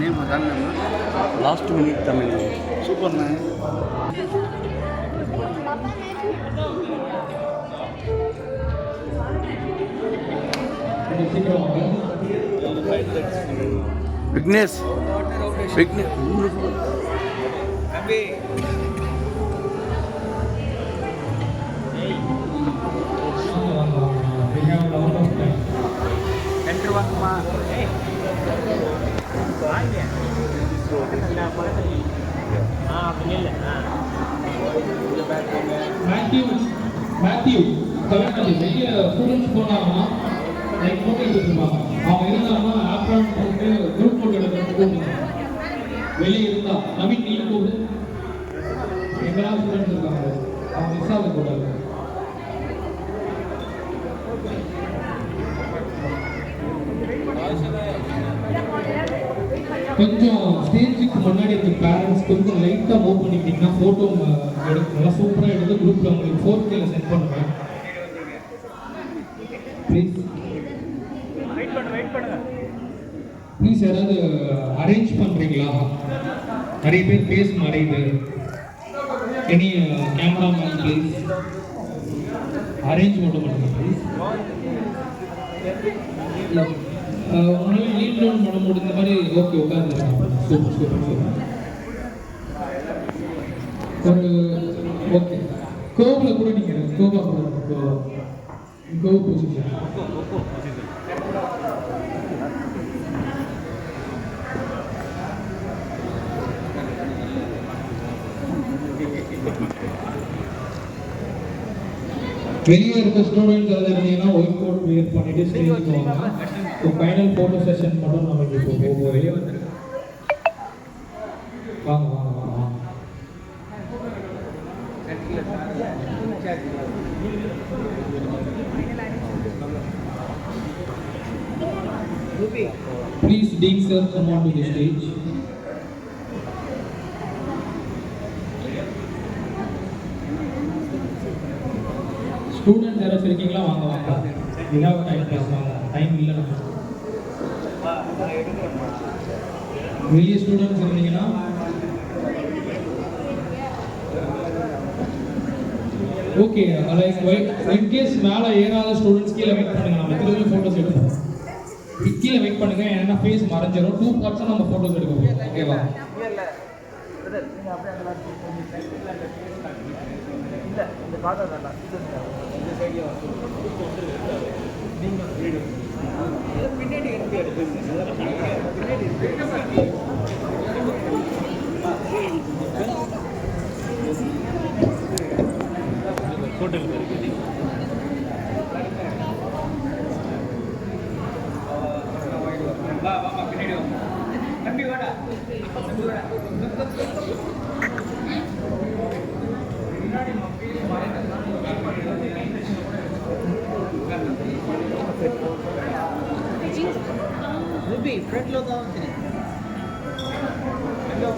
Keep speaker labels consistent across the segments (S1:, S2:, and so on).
S1: Name அதான்
S2: last minute Tamil
S1: சூப்பர்ண்ணே
S2: Vignesh Vignesh
S3: like photo அவங்க இருந்தாங்கன்னா ஆப்ரான் போட்டு குரூப் வெளியே இருந்தா நவீன் நீ கூப்பிடு எங்கெல்லாம் ஸ்டூடெண்ட்ஸ் இருக்காங்க? அவங்க மிஸ் கொஞ்சம் ஸ்டேஜுக்கு முன்னாடி இருக்க பேரண்ட்ஸ் கொஞ்சம் லைட்டாக மூவ் பண்ணிக்கிட்டீங்கன்னா ஃபோட்டோ எடுத்து நல்லா சூப்பராக எடுத்து குரூப்பில் உங்களுக்கு ஃபோர் ப்ளீஸ் யாராவது அரேஞ்ச் பண்ணுறீங்களா நிறைய பேர் பேஸ் மறையுது எனி கேமராமேன் ப்ளீஸ் அரேஞ்ச் மட்டும் பண்ணுங்க ப்ளீஸ் உங்களால் லீட் டவுன் பண்ண முடிந்த மாதிரி ஓகே உட்காந்துருக்கேன் சூப்பர் சூப்பர் சூப்பர். ஒரு ஓகே கோவில் கூட நீங்கள் கோபா கூட கோவா. கோவா பொசிஷன் வெளியே இருக்க ஸ்டூடெண்ட்ஸ் இருந்தீங்கன்னா ஒயிட் கோட் வியர் பண்ணிட்டு ஸ்டேஜுக்கு வாங்க இப்போ ஃபைனல் ஃபோட்டோ செஷன் மட்டும் நமக்கு இப்போ போக வெளியே வந்துருக்கு வாங்க வாங்க வாங்க வாங்க. Please, Dean sir, come on to the stage. Students யாராச்சும் இருக்கீங்களா? வாங்க வாங்க. விழாவை டைம் பேசுவாங்க டைம் இல்லை நம்ம. வெளியே ஸ்டூடெண்ட்ஸ் இருந்தீங்கன்னா? ஓகே லைக் இன்கேஸ் மேலே ஏறாத ஸ்டூடெண்ட்ஸ் கீழே வெயிட் பண்ணுங்க. நம்ம திரும்பி ஃபோட்டோஸ் எடுப்போம். கீழே வெயிட் பண்ணுங்க. ஏன்னா ஃபேஸ் மறைஞ்சிடும் டூ பார்ட்ஸும் நம்ம ஃபோட்டோஸ் எடுக்க போகிறோம் ஓகேவா
S4: பின்னாடி
S1: இருக்கு எடுத்துங்க பின்னாடி இருக்கு
S4: ஹோட்டலுக்கு இருக்குது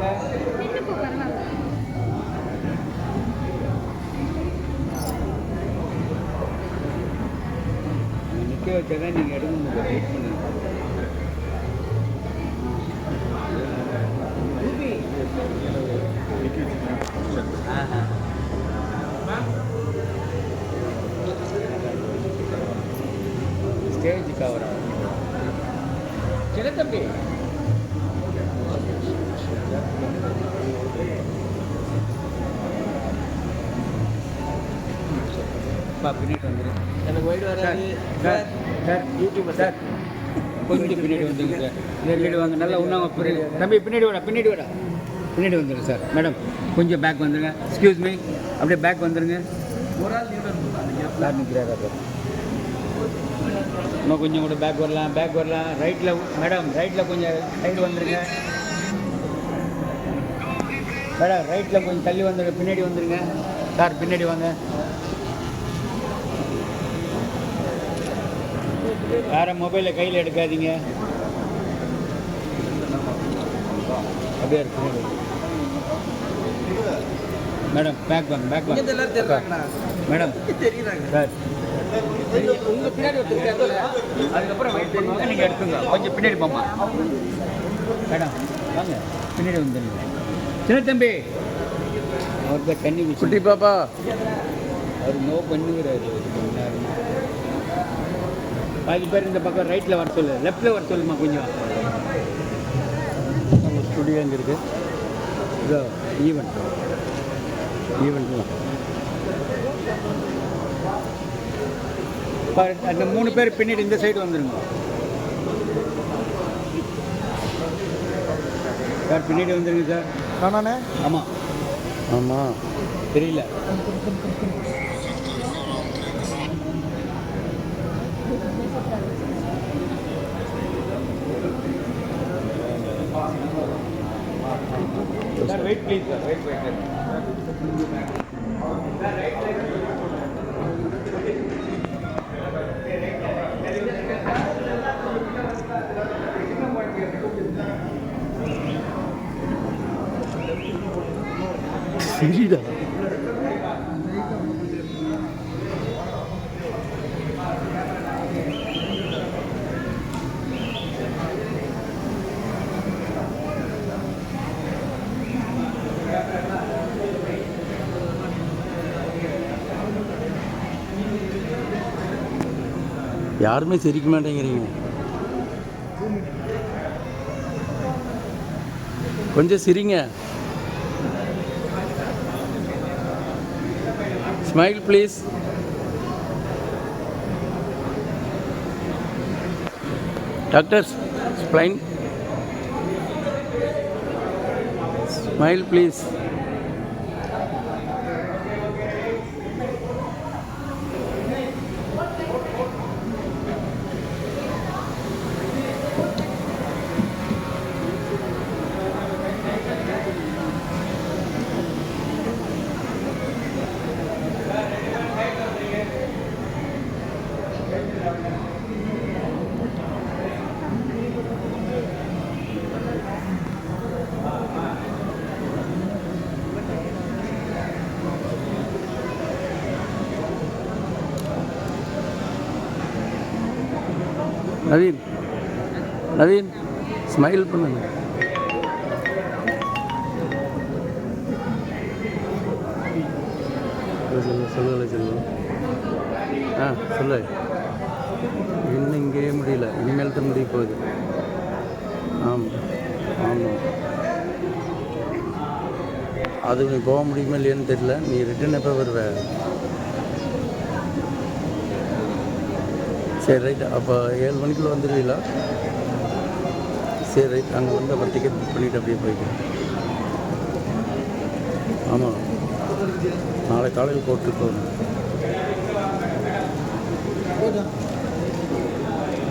S4: வாங்க.
S1: நிற்க வச்சாதான் நீங்கள் எடுக்க முடியும் வெயிட் பண்ணுங்க. ஸ்டேஜ் கவர் சின்ன தம்பி பின்னாடி வந்துரு
S2: எனக்கு ஒயிட் வராது.
S1: சார் சார் யூடியூப் சார் கொஞ்சம் பின்னாடி வந்துங்க சார். பின்னாடி வாங்க நல்லா உண்ணாங்க பின்னாடி தம்பி பின்னாடி வாடா பின்னாடி வாடா. பின்னாடி வந்துடுங்க சார் மேடம். கொஞ்சம் பேக் வந்துடுங்க எக்ஸ்கியூஸ் மீ அப்படியே பேக் வந்துடுங்க சார் நிற்கிறாரா சார்? இன்னும் கொஞ்சம் கூட பேக் வரலாம் பேக் வரலாம். ரைட்டில் மேடம் ரைட்டில் கொஞ்சம் சைடு வந்துடுங்க மேடம் ரைட்டில் கொஞ்சம் தள்ளி வந்துடுங்க பின்னாடி வந்துடுங்க சார் பின்னாடி வாங்க. வேற மொபைலை கையில் எடுக்காதீங்க. அப்படியே இருக்கு மேடம். பேக் வாங்க பேக் வாங்க.
S2: Madam sir.
S1: அதுக்கப்புறம் வெயிட் பண்ணுவாங்க நீங்கள் எடுத்துங்க கொஞ்சம் பின்னாடி போமா மேடம் வாங்க. பின்னாடி வந்துடுங்க சின்ன தம்பி. அவருக்கு தண்ணி
S2: குட்டி
S1: குட்டி
S2: பாப்பா.
S1: அவர் நோ பண்ணுகிறாரு. பாதி பேர் இந்த பக்கம் ரைட்டில் வர சொல்லு. லெஃப்ட்டில் வர சொல்லுமா கொஞ்சம்.
S2: நம்ம ஸ்டுடியோ எங்கே இருக்கு?
S1: இதோ ஈவெண்ட் ஈவெண்ட்லாம் அந்த மூணு பேர் பின்னாடி இந்த சைடு வந்துருங்க. சார் பின்னாடி வந்துருங்க சார்?
S2: காணானே
S1: ஆமாம்
S2: ஆமாம்
S1: தெரியல. Sir wait please sir wait wait
S2: சரிடா யாருமே சிரிக்க மாட்டேங்கிறீங்க. கொஞ்சம் சிரிங்க. Smile please doctors spline smile please Naveen. Naveen smile பண்ணுங்க. சொல்லலை சொல்லு ஆ சொல்லு. இன்னும் இங்கேயே முடியல. இனிமேல் தான் முடிய போகுது. ஆமாம் ஆமாம் அது நீ போக முடியுமா இல்லையான்னு தெரியல. நீ ரிட்டன் எப்போ வருவே? சரி ரைட் அப்போ ஏழு மணிக்குள்ளே வந்துடுவீங்களா சரி ரைட் அங்கே வந்து அப்புறம் டிக்கெட் புக் பண்ணிவிட்டு அப்படியே போய்க்கிறேன் ஆமாம் நாளை காலையில் கோர்ட்டுக்கு போகணும்.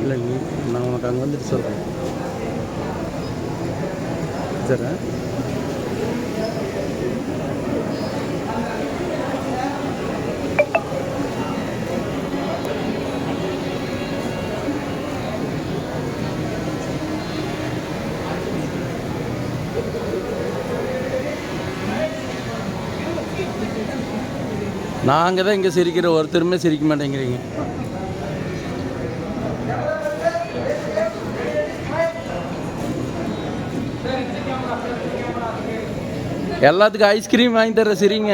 S2: இல்லை நீ நான் உனக்கு அங்கே வந்துட்டு சொல்கிறேன் சரி நாங்கள் தான் இங்கே சிரிக்கிற ஒருத்தருமே சிரிக்க மாட்டேங்கிறீங்க. எல்லாத்துக்கும் ஐஸ்கிரீம் வாங்கி தர சரிங்க.